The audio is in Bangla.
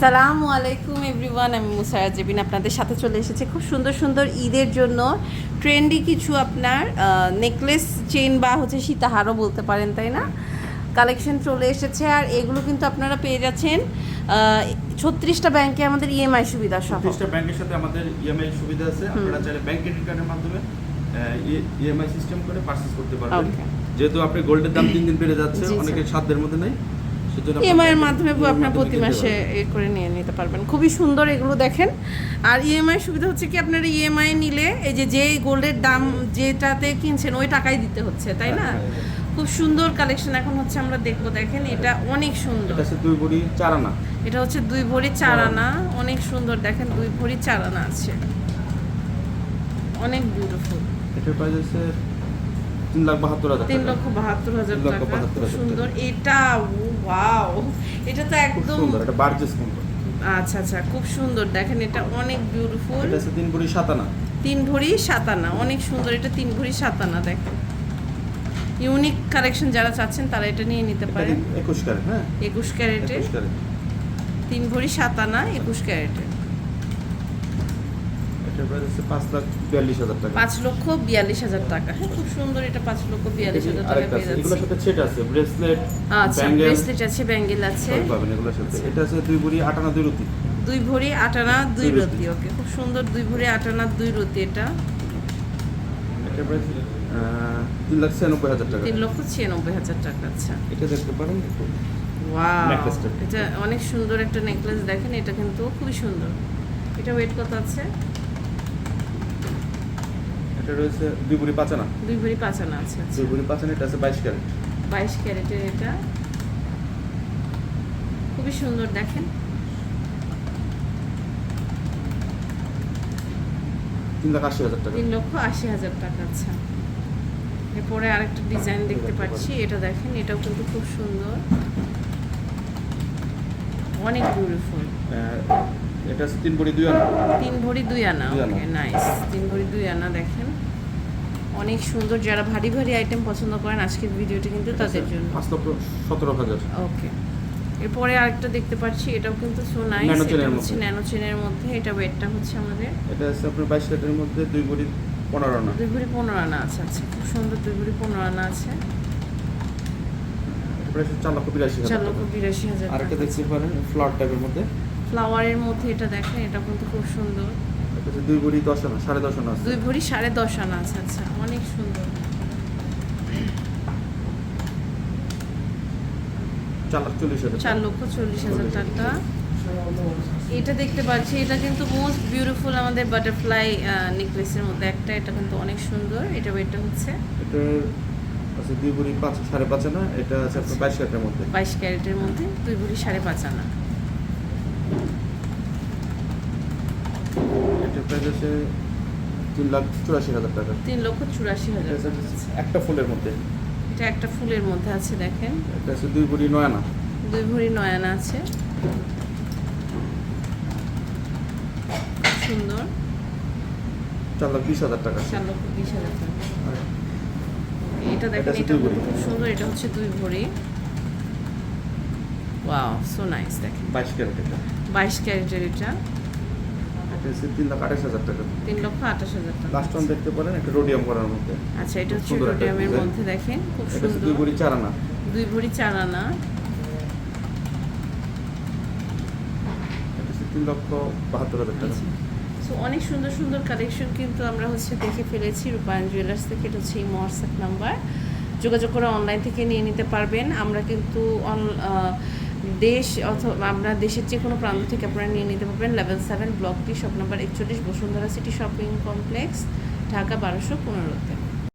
আসসালামু আলাইকুম এভরিওয়ান আমি মুসারা জেবিন আপনাদের সাথে চলে এসেছে খুব সুন্দর সুন্দর ঈদের জন্য। ট্রেন্ডি কিছু আপনার নেকলেস চেন বা হচ্ছে সীতাহারও বলতে পারেন তাই না? কালেকশন চলে এসেছে আর এগুলো কিন্তু আপনারা পেয়ে যাচ্ছেন ছত্রিশটা ব্যাংকে আমাদের ইএমআই সুবিধা সহ। প্রতিষ্ঠা ব্যাংকের সাথে আমাদের ইএমআই সুবিধা আছে। আপনারা চাইলে ব্যাংক ক্রেডিট কার্ডের মাধ্যমে ইএমআই সিস্টেম করে পারচেজ করতে পারবেন। যেহেতু আপনি গোল্ডের দাম দিন দিন বেড়ে যাচ্ছে অনেকের সাধ্যের মধ্যে নেই। ইএমআই এর মাধ্যমে আপনার প্রতি মাসে এ করে নিয়ে নিতে পারবেন। খুবই সুন্দর এগুলো দেখেন। আর ইএমআই সুবিধা হচ্ছে কি আপনারা ইএমআই নিলে এই যে যে গোল্ডের দাম যেটাতে কিনছেন ওই টাকাই দিতে হচ্ছে তাই না? হ্যাঁ, হ্যাঁ, খুব সুন্দর কালেকশন এখন হচ্ছে আমরা দেখব দেখেন এটা অনেক সুন্দর। এটা হচ্ছে দুই ভরি চার আনা এটা হচ্ছে দুই ভরি চার আনা অনেক সুন্দর দেখেন দুই ভরি চার আনা আছে। অনেক বিউটিফুল এটার প্রাইস হচ্ছে তিন লাখ বাহাত্তর হাজার তিন লক্ষ বাহাত্তর হাজার টাকা। সুন্দর। এটা ওয়াও। এটা তো একদম সুন্দর এটা বার্জেস কোম্পানি আচ্ছা আচ্ছা খুব সুন্দর। দেখেন এটা অনেক বিউটিফুল এটা হচ্ছে তিন বড়ি সাত আনা তিন ভরি সাতানা অনেক সুন্দর। এটা তিন ভরি সাতানা দেখেন। ইউনিক কালেকশন যারা চাচ্ছেন তারা এটা নিয়ে নিতে পারেন। একুশ ক্যারেট হ্যাঁ? একুশ ক্যারেটে। তিন ভরি সাতানা একুশ ক্যারেটে। এটার প্রাইস হচ্ছে পাঁচ লাখ বিয়াল্লিশ হাজার টাকা। পাঁচ লক্ষ বিয়াল্লিশ হাজার টাকা। হ্যাঁ খুব সুন্দর এটা পাঁচ লক্ষ বিয়াল্লিশ হাজার টাকা পেয়ে আছে? এগুলোর সাথে সেট আছে ব্রেসলেট আচ্ছা ব্রেসলেট আছে ব্যাঙ্গেল আছে। পাবেন এগুলোর সাথে। এটা আছে দুই বড়ি আট দুই রুটি। দুই ভরি আটানা দুই দুই রতি। রতি ওকে খুব সুন্দর দুই ভরি আটানা দুই রতি এটা। এটার প্রাইস তিন লাখ ছিয়ানব্বই হাজার টাকা। তিন লক্ষ ছিয়ানব্বই হাজার টাকা আচ্ছা। এটা দেখতে পারেন। এটা অনেক সুন্দর একটা নেকলেস দেখেন এটা কিন্তু খুবই সুন্দর। এটা ওয়েট কত আছে? এটা রয়েছে দুই বুড়ি পাঁচ আনা দুই ভরি পাঁচ আনা আছে আচ্ছা। দুই বুড়ি পাঁচ এটা আছে বাইশ ক্যারেট। বাইশ ক্যারেটের এটা। খুবই সুন্দর দেখেন। তিন লাখ আশি হাজার টাকা। তিন লক্ষ আশি হাজার টাকা আচ্ছা। এরপরে আরেকটা ডিজাইন দেখতে পাচ্ছি। এটা দেখেন এটাও কিন্তু খুব সুন্দর। অনেক বিউটিফুল এটা তিন বুড়ি দুই আনা। তিন ভরি দুই আনা ওকে নাইস তিন ভরি দুই আনা দেখেন। অনেক সুন্দর যারা ভারী ভারী আইটেম পছন্দ করেন আজকের ভিডিওটি কিন্তু তাদের জন্য। সতেরো হাজার। ওকে এরপরে আরেকটা দেখতে পাচ্ছি এটাও কিন্তু সো নাইস এটা হচ্ছে ন্যানো চেনের মধ্যে এটা ওয়েটটা হচ্ছে আমাদের এটা আছে আপনার বাইশ ক্যারেটের মধ্যে দুই ভরি পনেরো আনা। দুই ভরি পনেরো আনা আছে আচ্ছা খুব সুন্দর দুই ভরি পনেরো আনা আছে। চার লক্ষ বিরাশি হাজার আরেকটা দেখতে পারেন ফ্লট টাইপের মধ্যে। ফ্লাওয়ারের মধ্যে এটা দেখেন এটা কিন্তু খুব সুন্দর। দুই ভরি দশ আনা সাড়ে দশ আনা আছে। দুই ভরি সাড়ে দশ আনা আছে আচ্ছা অনেক সুন্দর। চার লক্ষ চল্লিশ হাজার টাকা। এটা দেখতে পাচ্ছি এটা কিন্তু মোস্ট বিউটিফুল আমাদের বাটারফ্লাই নেকলেসের মধ্যে একটা এটা কিন্তু অনেক সুন্দর এটা ওয়েটটা হচ্ছে এটা আছে দুই বুড়ি পাঁচ সাড়ে পাঁচ আনা এটা আছে বাইশ ক্যারেটের মধ্যে। বাইশ ক্যারেটের মধ্যে দুই ভরি সাড়ে পাঁচ আনা এটা প্রাইস আছে তিন লাখ চুরাশি হাজার টাকা। তিন লক্ষ চুরাশি হাজার একটা ফুলের মধ্যে। এটা একটা ফুলের মধ্যে আছে দেখেন। এটা আছে দুই বুড়ি নয়না। দুই ভরি নয়না আছে। সুন্দর। চার লাখ বিশ হাজার টাকা। চার লক্ষ বিশ হাজার টাকা। এটা দেখেন এটা হচ্ছে ভরি। খুব সুন্দর এটা হচ্ছে দুই ভরি। ওয়াও সো নাইস দেখেন। বাইশ ক্যারেট এটা। বাইশ ক্যারেটের এটা। এটা হচ্ছে তিন লাখ আঠাশ হাজার টাকা। তিন লক্ষ আঠাশ হাজার টাকা। লাস্ট ওয়ান দেখতে পারেন একটা রোডিয়াম করার মধ্যে। আচ্ছা এটা হচ্ছে রোডিয়ামের মধ্যে দেখেন খুব এটা দুই সুন্দর। চার আনা দুই ভরি চার আনা তিন লক্ষ বাহাত্তর হাজার টাকা। সো অনেক সুন্দর সুন্দর কালেকশন কিন্তু আমরা হচ্ছে দেখে ফেলেছি। রূপায়ণ জুয়েলার্স থেকে এটা হচ্ছে এই হোয়াটসঅ্যাপ নাম্বার যোগাযোগ করে অনলাইন থেকে নিয়ে নিতে পারবেন। আমরা কিন্তু অন দেশ অথবা আমরা দেশের যে কোনো প্রান্ত থেকে আপনারা নিয়ে নিতে পারবেন লেভেল সেভেন ব্লকটি শপ নাম্বার একচল্লিশ, Bashundhara city shopping complex Dhaka বারোশো পনেরোতে।